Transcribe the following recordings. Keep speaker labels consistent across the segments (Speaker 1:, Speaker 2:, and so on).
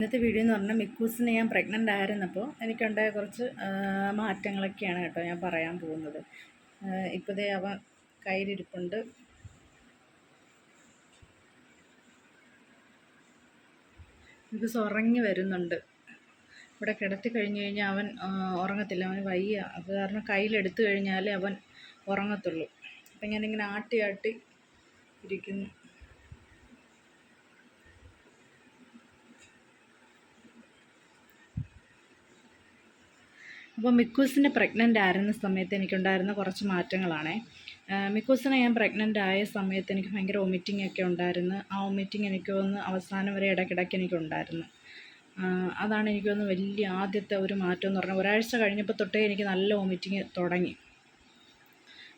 Speaker 1: ഇന്നത്തെ വീഡിയോ എന്ന് പറഞ്ഞാൽ മിക്കൂസിന് ഞാൻ പ്രഗ്നന്റ് ആയിരുന്നപ്പോൾ എനിക്കുണ്ടായ കുറച്ച് മാറ്റങ്ങളൊക്കെയാണ് കേട്ടോ ഞാൻ പറയാൻ പോകുന്നത്. ഇപ്പോഴേ അവ കയ്യിലിരിപ്പുണ്ട്. മിക്കൂസ് ഉറങ്ങി വരുന്നുണ്ട്. ഇവിടെ കിടത്തി കഴിഞ്ഞ് കഴിഞ്ഞാൽ അവൻ ഉറങ്ങത്തില്ല. അവന് വയ്യ. അത് കാരണം കയ്യിലെടുത്തു കഴിഞ്ഞാലേ അവൻ ഉറങ്ങത്തുള്ളൂ. അപ്പം ഞാനിങ്ങനെ ആട്ടി ആട്ടി ഇരിക്കുന്നു. അപ്പോൾ മിക്കൂസിന് പ്രഗ്നന്റ് ആയിരുന്ന സമയത്ത് എനിക്കുണ്ടായിരുന്ന കുറച്ച് മാറ്റങ്ങളാണേ. മിക്കൂസിനെ ഞാൻ പ്രഗ്നന്റ് ആയ സമയത്ത് എനിക്ക് ഭയങ്കര വൊമിറ്റിംഗ് ഒക്കെ ഉണ്ടായിരുന്നു. ആ വൊമിറ്റിംഗ് എനിക്ക് ഒന്ന് അവസാനം വരെ ഇടയ്ക്കിടയ്ക്ക് എനിക്കുണ്ടായിരുന്നു. അതാണ് എനിക്കൊന്ന് വലിയ ആദ്യത്തെ ഒരു മാറ്റം എന്ന് പറഞ്ഞാൽ ഒരാഴ്ച കഴിഞ്ഞപ്പോൾ തൊട്ടേ എനിക്ക് നല്ല വൊമിറ്റിങ് തുടങ്ങി.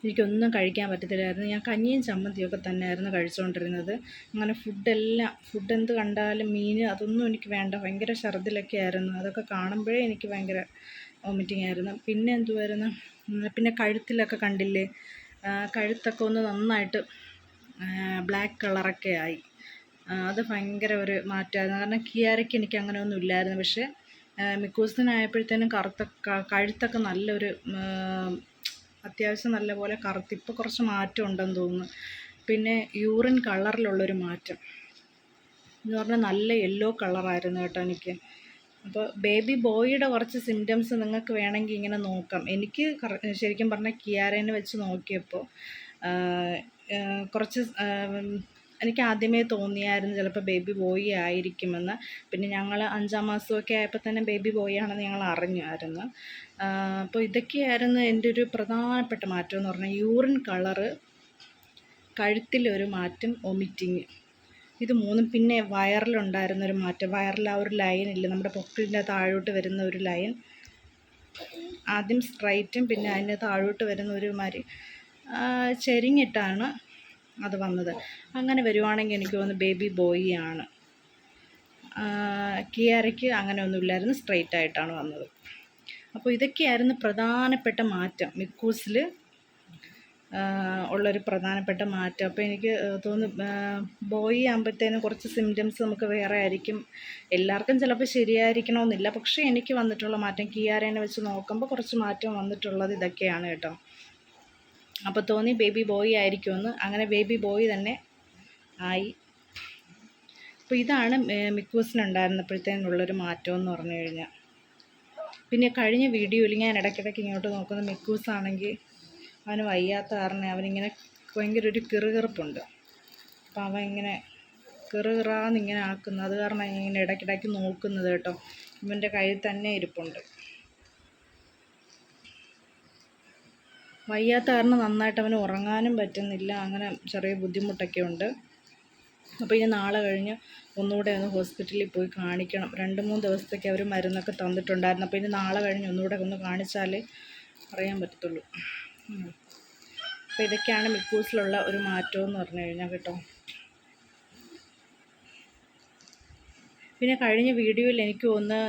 Speaker 1: എനിക്കൊന്നും കഴിക്കാൻ പറ്റത്തില്ലായിരുന്നു. ഞാൻ കഞ്ഞിയും ചമ്മന്തിയൊക്കെ തന്നെയായിരുന്നു കഴിച്ചുകൊണ്ടിരുന്നത്. അങ്ങനെ ഫുഡെല്ലാം ഫുഡ് എന്ത് കണ്ടാലും മീൻ അതൊന്നും എനിക്ക് വേണ്ട. ഭയങ്കര ഛർദിലൊക്കെ ആയിരുന്നു. അതൊക്കെ കാണുമ്പോഴേ എനിക്ക് ഭയങ്കര വോമിറ്റിംഗ് ആയിരുന്നു. പിന്നെ എന്തുവായിരുന്നു? പിന്നെ കഴുത്തിലൊക്കെ കണ്ടില്ലേ? കഴുത്തൊക്കെ ഒന്ന് നന്നായിട്ട് ബ്ലാക്ക് കളറൊക്കെ ആയി. അത് ഭയങ്കര ഒരു മാറ്റമായിരുന്നു. കാരണം കിയാരയ്ക്ക് എനിക്ക് അങ്ങനെ ഒന്നും ഇല്ലായിരുന്നു. പക്ഷേ മിക്കൂസിനായപ്പോഴത്തേനും കറുത്ത കഴുത്തൊക്കെ നല്ലൊരു അത്യാവശ്യം നല്ലപോലെ കറുത്ത് ഇപ്പോൾ കുറച്ച് മാറ്റം ഉണ്ടെന്ന് തോന്നുന്നു. പിന്നെ യൂറിൻ കളറിലുള്ളൊരു മാറ്റം. എന്ന് പറഞ്ഞാൽ നല്ല യെല്ലോ കളറായിരുന്നു കേട്ടോ എനിക്ക്. അപ്പോൾ ബേബി ബോയിയുടെ കുറച്ച് സിംറ്റംസ് നിങ്ങൾക്ക് വേണമെങ്കിൽ ഇങ്ങനെ നോക്കാം. എനിക്ക് ശരിക്കും പറഞ്ഞാൽ കിയാരേനെ വെച്ച് നോക്കിയപ്പോൾ കുറച്ച് എനിക്ക് ആദ്യമേ തോന്നിയായിരുന്നു ചിലപ്പോൾ ബേബി ബോയ് ആയിരിക്കുമെന്ന്. പിന്നെ ഞങ്ങൾ അഞ്ചാം മാസമൊക്കെ ആയപ്പോൾ തന്നെ ബേബി ബോയ് ആണെന്ന് ഞങ്ങൾ അറിഞ്ഞായിരുന്നു. അപ്പോൾ ഇതൊക്കെയായിരുന്നു എന്റെ ഒരു പ്രധാനപ്പെട്ട മാറ്റം എന്ന് പറഞ്ഞാൽ യൂറിൻ കളറ് കഴുത്തിലൊരു മാറ്റം ഒമിറ്റിങ്. ഇത് മൂന്നും പിന്നെ വയറിലുണ്ടായിരുന്ന ഒരു മാറ്റം. വയറിൽ ആ ഒരു ലൈൻ ഇല്ല നമ്മുടെ പൊക്കിളിന്റെ താഴോട്ട് വരുന്ന ഒരു ലൈൻ. ആദ്യം സ്ട്രൈറ്റും പിന്നെ അതിന്റെ താഴോട്ട് വരുന്ന ഒരു മാതിരി. ചെരിഞ്ഞിട്ടാണ് അത് വന്നത്. അങ്ങനെ വരുവാണെങ്കിൽ എനിക്ക് തോന്നുന്നു ബേബി ബോയി ആണ്. കിയാരയ്ക്ക് അങ്ങനെ ഒന്നുമില്ലായിരുന്നു സ്ട്രെയിറ്റ് ആയിട്ടാണ് വന്നത്. അപ്പോൾ ഇതൊക്കെയായിരുന്നു പ്രധാനപ്പെട്ട മാറ്റം. മിക്കൂസിൽ ഉള്ളൊരു പ്രധാനപ്പെട്ട മാറ്റം. അപ്പോൾ എനിക്ക് തോന്നുന്നു ബോയി ആകുമ്പോഴത്തേനും കുറച്ച് സിംറ്റംസ് നമുക്ക് വേറെ ആയിരിക്കും. എല്ലാവർക്കും ചിലപ്പോൾ ശരിയായിരിക്കണമെന്നില്ല. പക്ഷേ എനിക്ക് വന്നിട്ടുള്ള മാറ്റം കിയാരേനെ വെച്ച് നോക്കുമ്പോൾ കുറച്ച് മാറ്റം വന്നിട്ടുള്ളത് ഇതൊക്കെയാണ് കേട്ടോ. അപ്പോൾ തോന്നി ബേബി ബോയ് ആയിരിക്കുമെന്ന്. അങ്ങനെ ബേബി ബോയ് തന്നെ ആയി. അപ്പോൾ ഇതാണ് മിക്കൂസിനുണ്ടായിരുന്നപ്പോഴത്തേനുള്ളൊരു മാറ്റം എന്ന് പറഞ്ഞു കഴിഞ്ഞാൽ. പിന്നെ കഴിഞ്ഞ വീഡിയോയിൽ ഞാൻ ഇടയ്ക്കിടയ്ക്ക് ഇങ്ങോട്ട് നോക്കുന്നത് മിക്കൂസ് ആണെങ്കിൽ അവന് വയ്യാത്ത കാരണം അവനിങ്ങനെ ഭയങ്കര ഒരു കിറുകിറുപ്പുണ്ട്. അപ്പോൾ അവൻ ഇങ്ങനെ കിറുകിറാന്ന് ഇങ്ങനെ ആക്കുന്നത് അത് കാരണം ഇങ്ങനെ ഇടയ്ക്കിടയ്ക്ക് നോക്കുന്നത് കേട്ടോ. ഇവന്റെ കയ്യിൽ തന്നെ ഇരിപ്പുണ്ട്. വയ്യാത്ത കാരണം നന്നായിട്ട് അവന് ഉറങ്ങാനും പറ്റുന്നില്ല. അങ്ങനെ ചെറിയ ബുദ്ധിമുട്ടൊക്കെ ഉണ്ട്. അപ്പോൾ ഇനി നാളെ കഴിഞ്ഞ് ഒന്നുകൂടെ ഒന്ന് ഹോസ്പിറ്റലിൽ പോയി കാണിക്കണം. രണ്ട് മൂന്ന് ദിവസത്തേക്ക് അവർ മരുന്നൊക്കെ തന്നിട്ടുണ്ടായിരുന്നു. അപ്പോൾ ഇനി നാളെ കഴിഞ്ഞ് ഒന്നുകൂടെ ഒന്ന് കാണിച്ചാലേ അറിയാൻ പറ്റത്തുള്ളൂ. അപ്പോൾ ഇതൊക്കെയാണ് മിക്കൂസിലുള്ള ഒരു മാറ്റം എന്ന് പറഞ്ഞു കഴിഞ്ഞാൽ കേട്ടോ. പിന്നെ കഴിഞ്ഞ വീഡിയോയിൽ എനിക്ക് ഒന്ന്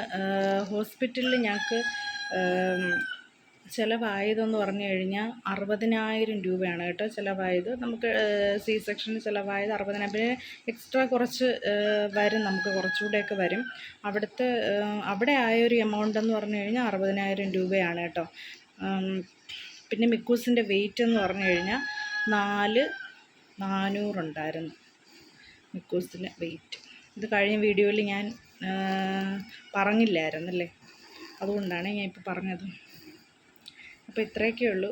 Speaker 1: ഹോസ്പിറ്റലിൽ ഞങ്ങൾക്ക് ചിലവായതെന്ന് പറഞ്ഞു കഴിഞ്ഞാൽ അറുപതിനായിരം രൂപയാണ് കേട്ടോ ചിലവായത്. നമുക്ക് സി സെക്ഷന് ചിലവായത് അറുപതിനായിരം. പിന്നെ എക്സ്ട്രാ കുറച്ച് വരും നമുക്ക് കുറച്ചുകൂടെയൊക്കെ വരും. അവിടുത്തെ അവിടെ ആയ ഒരു എമൗണ്ട് എന്ന് പറഞ്ഞു കഴിഞ്ഞാൽ അറുപതിനായിരം രൂപയാണ് കേട്ടോ. പിന്നെ മിക്കൂസിന്റെ വെയിറ്റ് എന്ന് പറഞ്ഞു കഴിഞ്ഞാൽ നാല് നാനൂറുണ്ടായിരുന്നു മിക്കൂസിന്റെ വെയിറ്റ് ഇത് കഴിഞ്ഞ വീഡിയോയിൽ ഞാൻ പറഞ്ഞില്ലായിരുന്നല്ലേ? അതുകൊണ്ടാണ് ഞാൻ ഇപ്പോൾ പറഞ്ഞത്. അപ്പോൾ ഇത്രയൊക്കെ ഉള്ളൂ